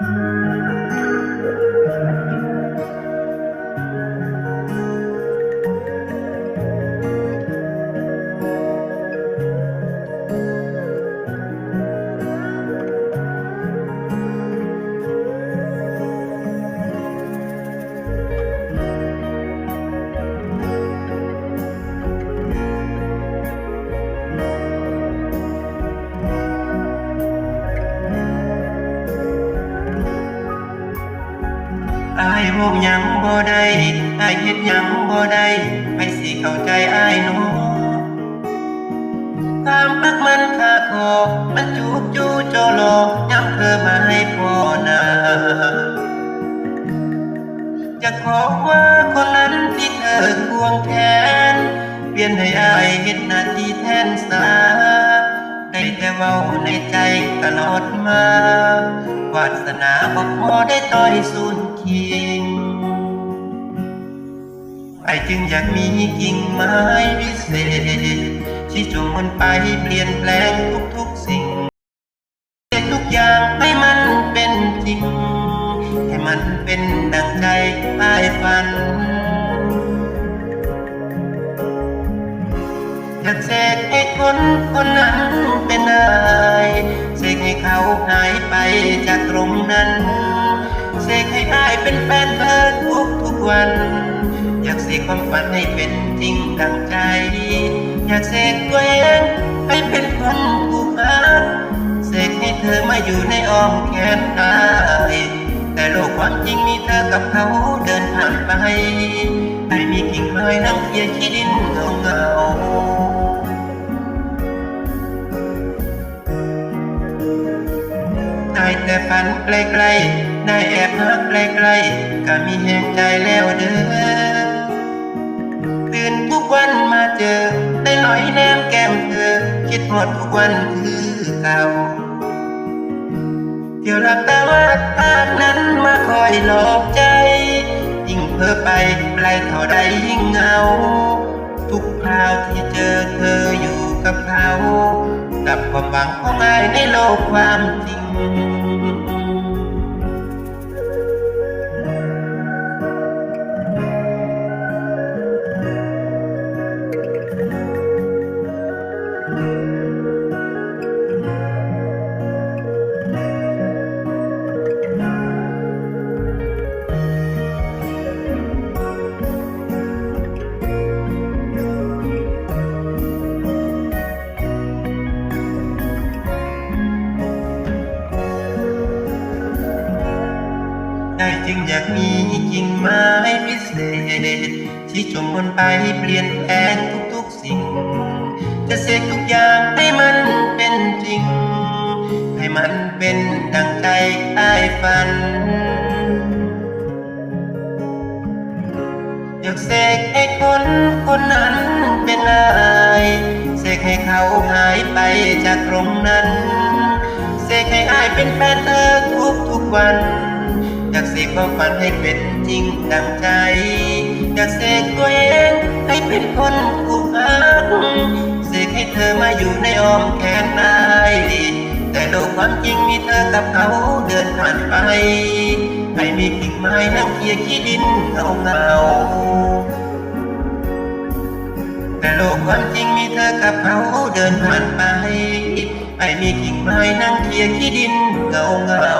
อายเว้าหยังบ่ได้อายเฮ็ดยังบ่ได้ไปสิเข้าใจไอายหนูความรักมันคาคอมันจูบจูโจโลย้ำเธอมาให้พ่อนาจะขอว่าคนนั้นที่เธอควงแขนเปลี่ยนให้อายเฮ็ดหน้าที่แทนสาได้แต่เว้าในใจตลอดมาวาสนาบ่พอได้ต่อยสูนเคีย ไอจึงอยากมีกิ่งไม้วิเศษ ที่จงมันไปเปลี่ยนแปลงทุกๆสิ่งทุกอย่างให้มันเป็นจริง ให้มันเป็นดังใจปลายฝันอยากเสกให้คนคนนั้นเป็นนายเสกให้เขาหายไปจากตรงนั้นเสกให้ได้เป็นแฟนเธอทุกทุกวัน อยากเสกความฝันให้เป็นจริงดังใจ อยากเสกตัวเองให้เป็นคนผูกพันเสกให้เธอมาอยู่ในอ้อมแขนได้แต่โลกความจริงมีเธอกับเขาเดินผ่านไปไม่มีกิ่งไม้นั่งเคียงขี้ดินเงาเงาได้แต่ฝันไกลๆได้แอบหักไกลๆก็มีแห่งใจแล้วเด้อ ดหมดทุกวันคือเก่าเที่ยวหลับตาว่าภาพนั้นมาคอยหลอกใจ ยิ่งเพ้อไปไกลเท่าใดยิ่งเงา ทุกคราวที่เจอเธออยู่กับเขา กับความหวังของอายในโลกความจริง จึงอยากมีกิ่งไม้พิเศษ ที่จมันไปเปลี่ยนแปลงทุกๆสิ่ง จะเสกทุกอย่างให้มันเป็นจริง ให้มันเป็นดังใจใต้ฝัน อยากเสกให้คนคนนั้นเป็นนายเสกให้เขาหายไปจากตรงนั้นเสกให้อายเป็นแฟนเธอทุกทุกๆวัน อยากเสกความฝันให้เป็นจริงดังใจ อยากเสกตัวเองให้เป็นคนผูกพันเสกให้เธอมาอยู่ในอ้อมแขนนายแต่โลกความจริงมีเธอกับเขาเดินผ่านไปไม่มีกิ่งไม้นั่งเคียขี้ดินเงาเงาแต่โลกความจริงมีเธอกับเขาเดินผ่านไปไม่มีกิ่งไม้นั่งเคียขี้ดินเงาเงา